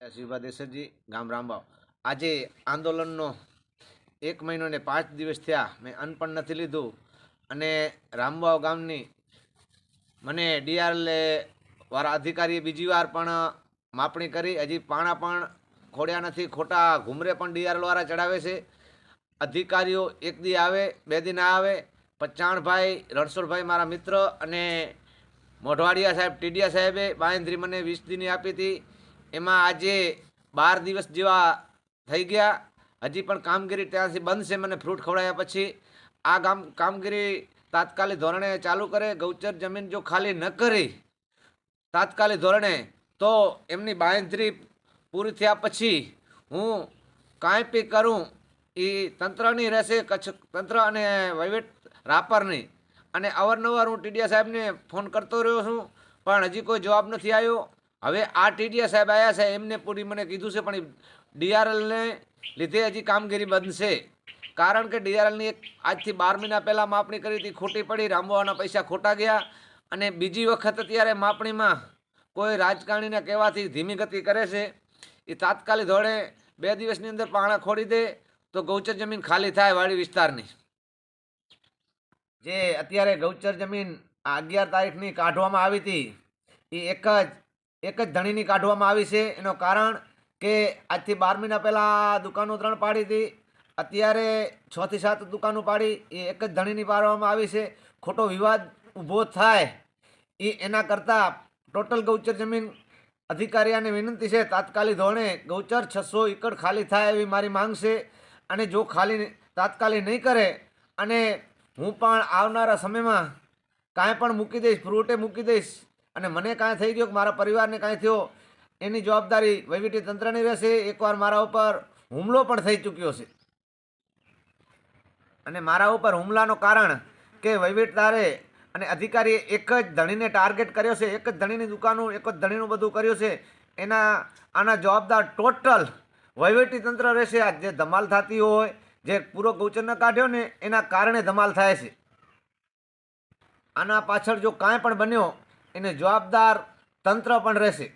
શિવભા દેસરજી ગામ રામબાવ આજે આંદોલનનો એક મહિનો ને પાંચ દિવસ થયા. મેં અન્ન પણ નથી લીધું. અને રામબાવ ગામની મને ડીઆરએલ વાળા અધિકારીએ બીજી વાર પણ માપણી કરી. હજી પાણા પણ ખોડ્યા નથી. ખોટા ઘુમરે પણ ડીઆરએલ વાળા ચડાવે છે. અધિકારીઓ એક દી આવે, બે દી ના આવે. પચાણભાઈ, રણછોડભાઈ મારા મિત્ર અને મોઢવાડિયા સાહેબ, ટીડિયા સાહેબે બાયંદ્રી મને વીસ દીની આપી હતી. એમાં આજે બાર દિવસ જેવા થઈ ગયા. હજી પણ કામગીરી ત્યાંથી બંધ છે. મને ફ્રૂટ ખવડાવ્યા પછી આ કામ કામગીરી તાત્કાલિક ધોરણે ચાલુ કરે. ગૌચર જમીન જો ખાલી ન કરી તાત્કાલિક ધોરણે, તો એમની બાંયધરી પૂરી થયા પછી હું કાંઈ બી કરું એ તંત્રની રહેશે, કચ્છ તંત્ર અને વહીવટ રાપરની. અને અવારનવાર હું ટીડિયા સાહેબને ફોન કરતો રહ્યો છું, પણ હજી કોઈ જવાબ નથી આવ્યો. હવે આ ટીડિયા સાહેબ આવ્યા છે, એમને પૂરી મને કીધું છે, પણ ડીઆરએલને લીધે હજી કામગીરી બનશે કારણ કે ડીઆરએલની એક આજથી બાર મહિના પહેલાં માપણી કરી હતી, ખોટી પડી રામવાના પૈસા ખોટા ગયા અને બીજી વખત અત્યારે માપણીમાં કોઈ રાજકારણીના કહેવાથી ધીમી ગતિ કરે છે. એ તાત્કાલિક ધોરણે બે દિવસની અંદર પાણા ખોડી દે તો ગૌચર જમીન ખાલી થાય વાડી વિસ્તારની. જે અત્યારે ગૌચર જમીન અગિયાર તારીખની કાઢવામાં આવી હતી, એ એક જ એક જ ધણીની કાઢવામાં આવી છે. એનું કારણ કે આજથી બાર મહિના પહેલાં દુકાનો ત્રણ પાડી હતી. અત્યારે છથી સાત દુકાનો પાડી. એ એક જ ધણીની પાડવામાં આવી છે. ખોટો વિવાદ ઊભો થાય એ એના કરતાં ટોટલ ગૌચર જમીન અધિકારીઓને વિનંતી છે, તાત્કાલિક ધોરણે ગૌચર છસો એકડ ખાલી થાય એવી મારી માંગ છે. અને જો ખાલી તાત્કાલિક નહીં કરે અને હું પણ આવનારા સમયમાં કાંઈ પણ મૂકી દઈશ, ફ્રૂટે મૂકી દઈશ અને મને કાંઈ થઈ ગયું કે મારા પરિવારને કાંઈ થયો, એની જવાબદારી વહીવટી તંત્રની રહેશે. એકવાર મારા ઉપર હુમલો પણ થઈ ચૂક્યો છે. અને મારા ઉપર હુમલાનું કારણ કે વહીવટદારે અને અધિકારીએ એક જ ધણીને ટાર્ગેટ કર્યો છે. એક જ ધણીની દુકાનો, એક જ ધણીનું બધું કર્યું છે. એના, આના જવાબદાર ટોટલ વહીવટી તંત્ર રહેશે. આ જે ધમાલ થતી હોય, જે પૂરો ગૌચર ન કાઢ્યો ને, એના કારણે ધમાલ થાય છે. આના પાછળ જો કાંઈ પણ બન્યો એને જવાબદાર તંત્ર પણ રહેશે.